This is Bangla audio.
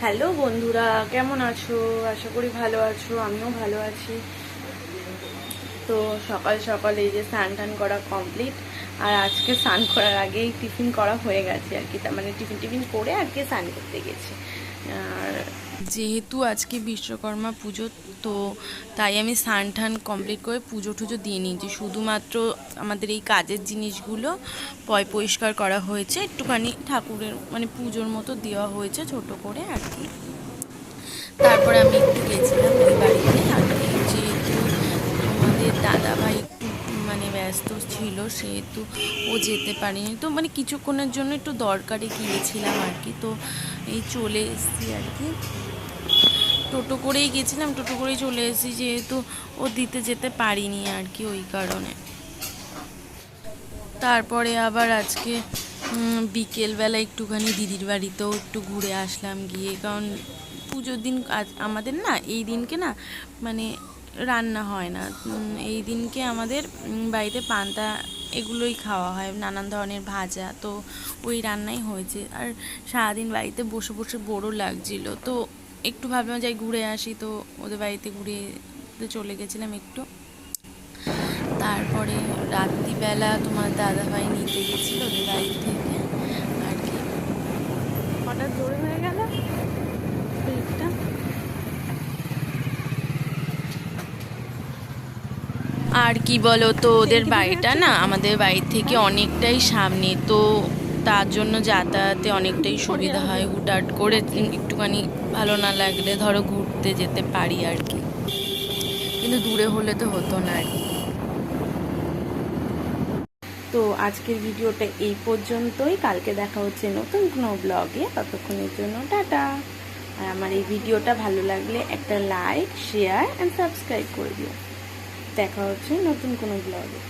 হ্যালো বন্ধুরা, কেমন আছো? আশা করি ভালো আছো, আমিও ভালো আছি। তো সকাল সকাল এই যে স্নান টান করা কমপ্লিট আর আজকে স্নান করার আগেই টিফিন করা হয়ে গেছে আর কি। তার মানে টিফিন টিফিন করে আজকে স্নান করতে গেছি। আর যেহেতু আজকে বিশ্বকর্মা পুজো, তো তাই আমি স্নান টান কমপ্লিট করে পুজো টুজো দিয়ে নিয়েছি শুধুমাত্র আমাদের এই কাজের জিনিসগুলো পয় পরিষ্কার করা হয়েছে, একটুখানি ঠাকুরের মানে পুজোর মতো দেওয়া হয়েছে ছোট করে আর কি। তারপরে আমি একটু গেছিলাম ওই বাড়িতে আর কি যেহেতু আমাদের দাদা ভাই একটু মানে ব্যস্ত ছিল সেহেতু ও যেতে পারেনি। তো মানে কিছুক্ষণের জন্য একটু দরকারে গিয়েছিলাম আর কি। তো এই চলে এসেছি আর কি। টোটো করেই গেছিলাম, টোটো করেই চলে এসেছি, যেহেতু ও দিতে যেতে পারিনি আর কি ওই কারণে। তারপরে আবার আজকে বিকেলবেলা একটুখানি দিদির বাড়িতেও একটু ঘুরে আসলাম গিয়ে। কারণ পুজোর দিন আজ আমাদের না, এই দিনকে না মানে রান্না হয় না। এই দিনকে আমাদের বাড়িতে পান্তা এগুলোই খাওয়া হয়, নানান ধরনের ভাজা। তো ওই রান্নাই হয়েছে। আর সারাদিন বাড়িতে বসে বসে বোরও লাগছিল। তো একটু ভাবলাম যাই ঘুরে আসি। তো ওদের বাড়িতে ঘুরে চলে গেছিলাম একটু। তারপরে রাত্রিবেলা তোমার দাদা ভাই নিতে গেছিল, ওদের বাড়ি থেকে আর কি হঠাৎ জোরে হয়ে গেল ফ্রিজটা আর কি বলো তো ওদের বাড়িটা না আমাদের বাড়ি থেকে অনেকটাই সামনে তো তার জন্য যাতায়াতে অনেকটাই সুবিধা হয়। হুটহাট করে একটুখানি ভালো না লাগলে ধরো ঘুরতে যেতে পারি আর কি। কিন্তু দূরে হলে তো হতো না আর কি। তো আজকের ভিডিওটা এই পর্যন্তই। কালকে দেখা হচ্ছে নতুন কোনো ব্লগে ততক্ষণের জন্য টাটা। আর আমার এই ভিডিওটা ভালো লাগলে একটা লাইক শেয়ার অ্যান্ড সাবস্ক্রাইব করে দিও। দেখা হচ্ছে নতুন কোনো ব্লগে